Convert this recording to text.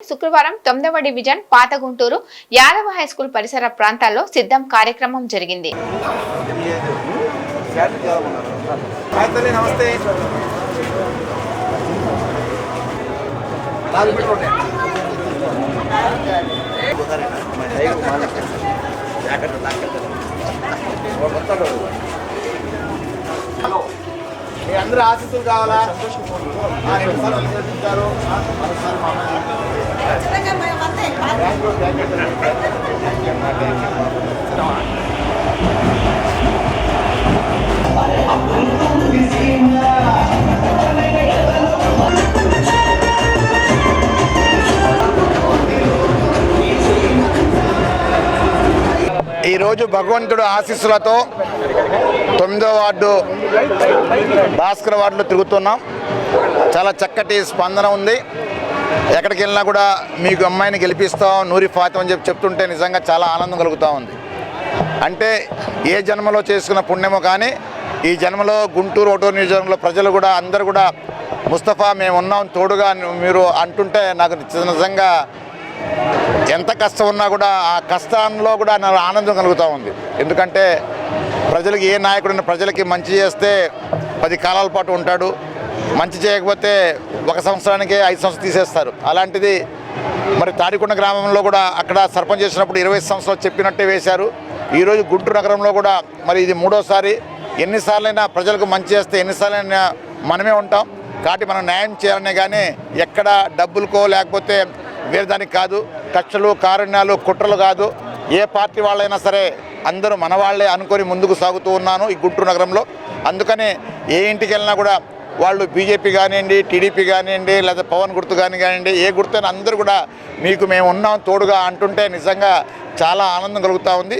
శుక్రవారం తొమ్మిదవ డివిజన్ పాత గుంటూరు యాదవ హైస్కూల్ పరిసర ప్రాంతాల్లో సిద్ధం కార్యక్రమం జరిగింది. హాయ్ తల్లి నమస్తే నాలుగు మీటర్లు ఉంటాయి హలో అందరూ ఆశీస్సులు కావాలా ఆ, ఈరోజు భగవంతుడు ఆశీస్సులతో తొమ్మిదో వార్డు భాస్కర్ వార్డులో తిరుగుతున్నాం. చాలా చక్కటి స్పందన ఉంది. ఎక్కడికి వెళ్ళినా కూడా మీకు అమ్మాయిని గెలిపిస్తాం నూరి ఫాతం అని చెప్పి చెప్తుంటే నిజంగా చాలా ఆనందం కలుగుతూ ఉంది. అంటే ఏ జన్మలో చేసుకున్న పుణ్యమో కానీ ఈ జన్మలో గుంటూరు ఓటూరు నియోజకవర్గంలో ప్రజలు కూడా అందరూ కూడా ముస్తఫా మేము ఉన్నాం తోడుగా మీరు అంటుంటే నాకు నిజంగా ఎంత కష్టం ఉన్నా కూడా ఆ కష్టంలో కూడా నాకు ఆనందం కలుగుతూ ఉంది. ఎందుకంటే ప్రజలకి ఏ నాయకుడైనా ప్రజలకి మంచి చేస్తే పది కాలాల పాటు ఉంటాడు. మంచి చేయకపోతే ఒక సంవత్సరానికి ఐదు సంవత్సరాలు తీసేస్తారు. అలాంటిది మరి తాడికొండ గ్రామంలో కూడా అక్కడ సర్పంచ్ చేసినప్పుడు ఇరవై సంవత్సరాలు చెప్పినట్టే వేశారు. ఈరోజు గుంటూరు నగరంలో కూడా మరి ఇది మూడోసారి. ఎన్నిసార్లైనా ప్రజలకు మంచి చేస్తే ఎన్నిసార్లైనా మనమే ఉంటాం. కాబట్టి మనం న్యాయం చేయాలనే కానీ ఎక్కడ డబ్బులకో లేకపోతే వేరే దానికి కాదు. కక్షలు కారుణ్యాలు కుట్రలు కాదు. ఏ పార్టీ వాళ్ళైనా సరే అందరూ మన వాళ్ళే అనుకొని ముందుకు సాగుతూ ఉన్నాను ఈ గుంటూరు నగరంలో. అందుకనే ఏ ఇంటికి వెళ్ళినా కూడా వాళ్ళు బీజేపీ కానివ్వండి టీడీపీ కానివ్వండి లేదా పవన్ గుర్తు కానీ కానివ్వండి ఏ గుర్తు అందరూ కూడా మీకు మేము ఉన్నాం తోడుగా అంటుంటే నిజంగా చాలా ఆనందం కలుగుతూ ఉంది.